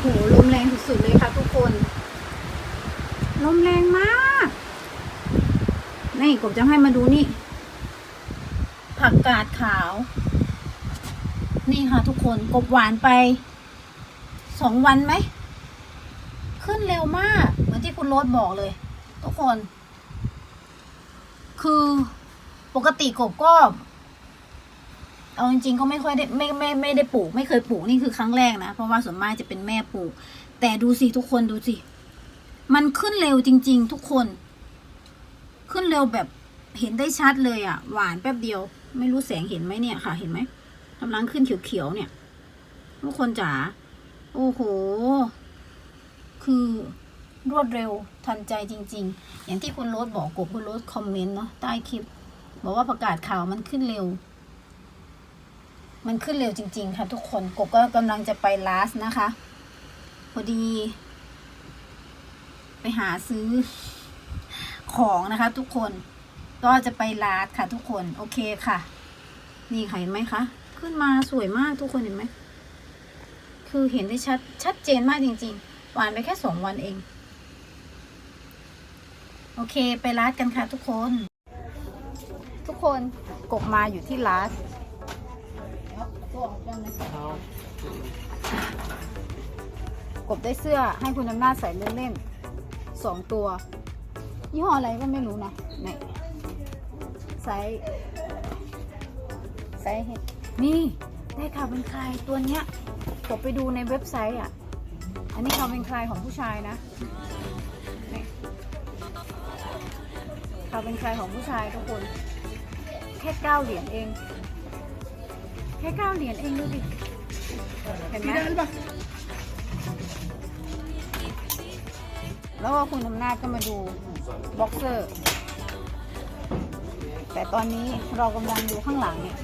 โหลมแรงสุดๆเลยค่ะทุกคน ลมแรงมาก นี่กบจะให้มาดูนี่ ผักกาดขาว นี่ค่ะทุกคนกบหวานไปสองวันไหม ขึ้นเร็วมาก เหมือนที่คุณโรสบอกเลย ทุกคน คือปกติกบก็ เอาจริงๆก็ไม่ค่อยได้ไม่ไม่ไม่ได้ปลูก ไม่เคยปลูกนี่คือครั้งแรกนะ เพราะว่าส่วนมากจะเป็นแม่ปลูก แต่ดูสิทุกคนดูสิ มันขึ้นเร็วจริง ๆ ทุกคน ขึ้นเร็วแบบเห็นได้ชัดเลยอะ่ะ หวานแป๊บเดียว ไม่รู้แสงเห็นไหมเนี่ยค่ะ เห็นไหมกำลังขึ้นเขียวๆเนี่ย ทุกคนจ๋าโอ้โห คือรวดเร็วทันใจจริง ๆ อย่างที่คุณโรสบอกกบคุณโรสคอมเมนต์เนาะใต้คลิป บอกว่าประกาศข่าวมันขึ้นเร็ว มันขึ้นเร็วจริง ๆ ค่ะทุกคนกบก็กำลังจะไปลาสนะคะ พอดี ไปหาซื้อของนะคะ ทุกคนก็จะไปลาสค่ะ ทุกคนโอเคค่ะ นี่ค่ะเห็นไหมคะ ขึ้นมาสวยมากทุกคนเห็นไหมคือเห็นได้ชัดชัดเจนมากจริงๆหวานไปแค่สองวันเอง โอเคไปลาสกันค่ะ ทุกคน ทุกคนกบมาอยู่ที่ลาส กบได้เสื้อให้คุณอำนาจใส่เล่นๆสองตัว ยี่ห้ออะไรก็ไม่รู้นะไหนไซส์ไซส์เห็ดนี่ได้ข่าวเป็นใครตัวเนี้ยกดไปดูในเว็บไซต์อะ อันนี้ข่าวเป็นใครของผู้ชายนะนี่ข่าวเป็นใครของผู้ชายทุกคน แค่เก้าเหรียญเอง แค่เก้าเหรียญเองดูดิ เห็นไหมแล้วก็คุณอำนาจก็มาดูบ็อกเซอร์ แต่ตอนนี้เรากำลังดูข้างหลังเนี่ย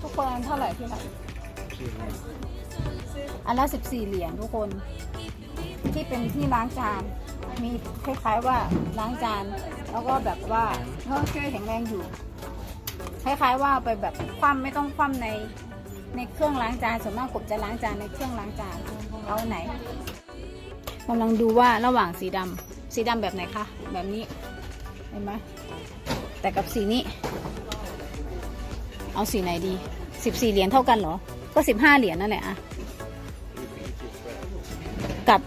ทุกคนอันเท่าไหร่พี่ไหร่อันละสิบสี่เหรียญทุกคน ที่เป็นที่ล้างจาน มีคล้ายๆว่าล้างจานแล้วก็แบบว่าเฮ้ยแข็งแรงอยู่คล้ายๆว่าไปแบบคว่ำไม่ต้องคว่ำในในเครื่องล้างจานส่วนมากกบจะล้างจานในเครื่องล้างจานเอาไหนกำลังดูว่าระหว่างสีดำสีดำแบบไหนคะแบบนี้เห็นไหมแต่กับสีนี้ เอาสีไหนดีสิบสี่เหรียญเท่ากันเหรอ ก็สิบห้าเหรียญนั่นแหละอะกับ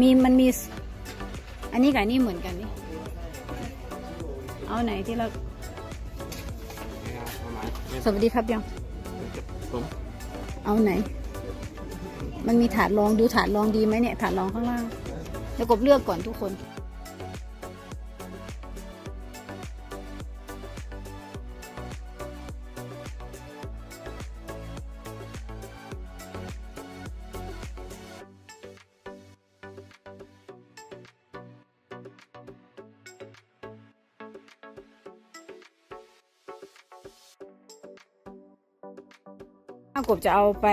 มีมันมี อันนี้กับอันนี้เหมือนกันนี่ เอาไหนที่เราสวัสดีครับยังผมเอาไหน มันมีถาดรองดูถาดรองดีไหมเนี่ย ถาดรองข้างล่าง แล้วกบเลือกก่อนทุกคน ถ้ากบจะเอาไป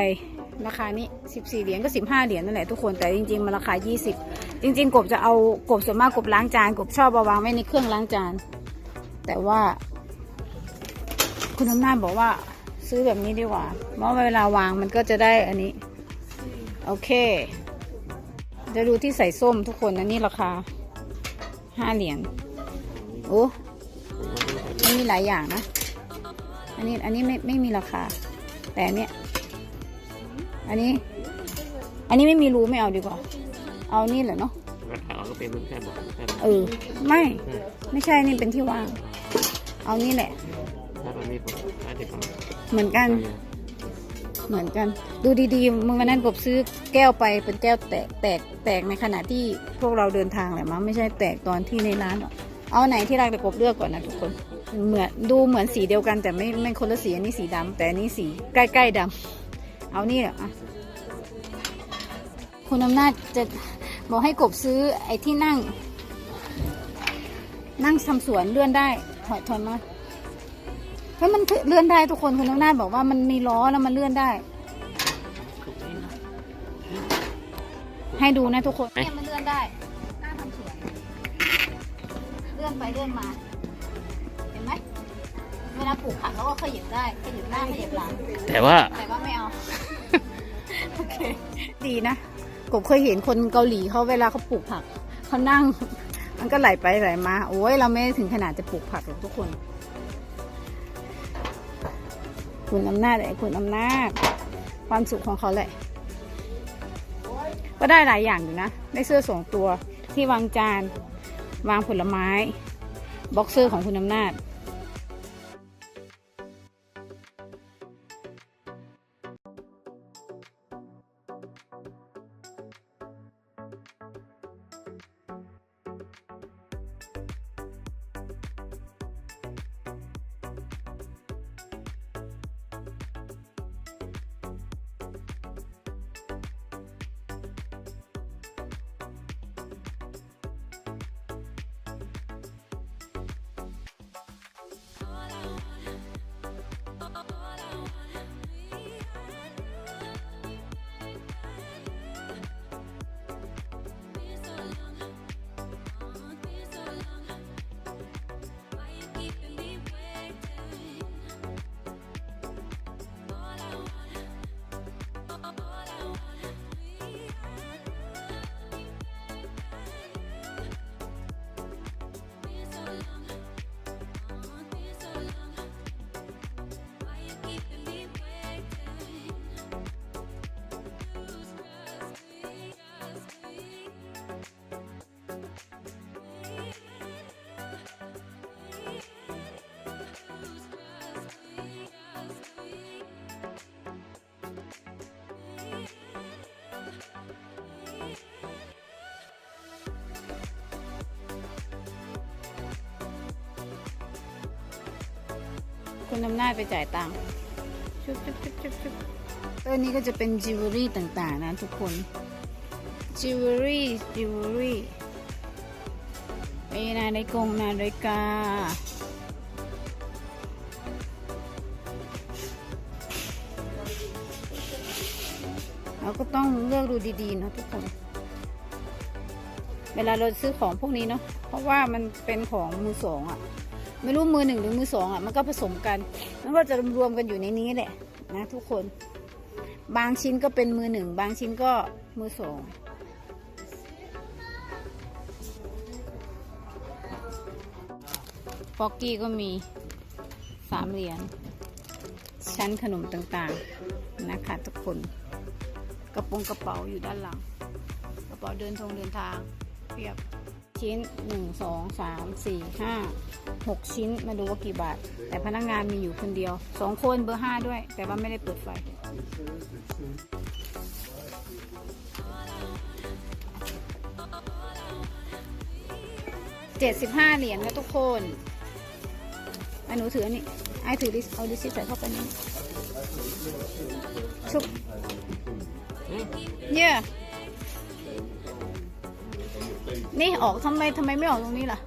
ราคานี้ 14 เหรียญก็ 15 เหรียญนั่นแหละทุกคนแต่จริง ๆ มันราคา 20 จริง ๆ กบจะเอากบส่วนมากกบล้างจานกบชอบเอาวางไว้ในเครื่องล้างจาน แต่ว่า คุณอำนาจบอกว่าซื้อแบบนี้ดีกว่าเพราะเวลาวางมันก็จะได้อันนี้ โอเค จะดูที่ใส่ส้มทุกคนอันนี้ราคา 5 เหรียญโอ้มันมีหลายอย่างนะ อันนี้อันนี้ไม่ไม่มีราคา แต่อันเนี้ยอันนี้ อันนี้ไม่มีรูไม่เอาดีกว่า เอานี่แหละเนาะกระถางก็เป็นแค่บอกแค่เออ ไม่ ไม่ใช่นี่เป็นที่วาง เอานี่แหละถ้ามันมีผมถ้าเด็กผมเหมือนกัน เหมือนกัน ดูดีๆมึงวันนั้นกบซื้อแก้วไปเป็นแก้วแตกแตกแตกในขณะที่พวกเราเดินทางแหละมั้งไม่ใช่แตกตอนที่ในร้านหรอกเอาไหนที่รักแต่กบเลือกก่อนนะทุกคน เหมือนดูเหมือนสีเดียวกันแต่ไม่ไม่คนละสีอันนี้สีดำแต่อันนี้สีใกล้ๆดำเอานี่แหละอะคุณอำนาจจะบอกให้กบซื้อไอ้ที่นั่ง นั่งทำสวนเลื่อนได้ถอยถอยมาเฮ้ยมันเลื่อนได้ทุกคนคุณอำนาจบอกว่ามันมีล้อแล้วมันเลื่อนได้ ให้ดูนะทุกคนเนี่ยมันเลื่อนได้นั่งทำสวนเลื่อนไปเลื่อนมา วลาปลูกผักแล้วก็ขยับได้ขยับหน้าขยับหลังแต่ว่า แต่ว่าไม่เอา โอเค ดีนะกบเคยเห็นคนเกาหลีเขาเวลาเขาปลูกผักเขานั่ง มันก็ไหลไปไหลมา โอ้ยเราไม่ถึงขนาดจะปลูกผักหรอกทุกคน คุณอำนาจไอ้คุณอำนาจความสุขของเขาแหละ ก็ได้หลายอย่างอยู่นะ ได้เสื้อสองตัวที่วางจาน วางผลไม้ บ็อกเซอร์ของคุณอำนาจ คุณอำนาจไปจ่ายตังค์ชุบชุบชุบชุบชุบตัวนี้ก็จะเป็นจิวเวลรี่ต่างๆนะทุกคนจิวเวลรี่จิวเวลรี่มีนาฬิกงนาฬิกาเราก็ต้องเลือกดูดีๆนะทุกคน เวลาเราซื้อของพวกนี้เนาะ เพราะว่ามันเป็นของมือสองอะ่ะ ไม่รู้มือหนึ่งหรือมือสองอะมันก็ผสมกัน มันก็จะรวมกันอยู่ในนี้แหละนะทุกคน บางชิ้นก็เป็นมือหนึ่งบางชิ้นก็มือสองฟอกกี้ก็มีสามเหรียญชั้นขนมต่างๆนะคะทุกคน กระโปรงกระเป๋าอยู่ด้านหลัง กระเป๋าเดินทงเดินทางเรียบ ชิ้นหนึ่งสองสามสี่ห้าหกชิ้นมาดูว่ากี่บาท แต่พนักงานมีอยู่คนเดียวสองคนเบอร์ห้าด้วย แต่ว่าไม่ได้เปิดไฟเจ็ดสิบห้าเหรียญนะทุกคนไอ้หนูถืออันนี้ไอ้ถือดิสเอาดิสใส่เข้าไปนี่ชุบเนี่ย นี่ออกทำไมทำไมไม่ออกตรงนี้ล่ะ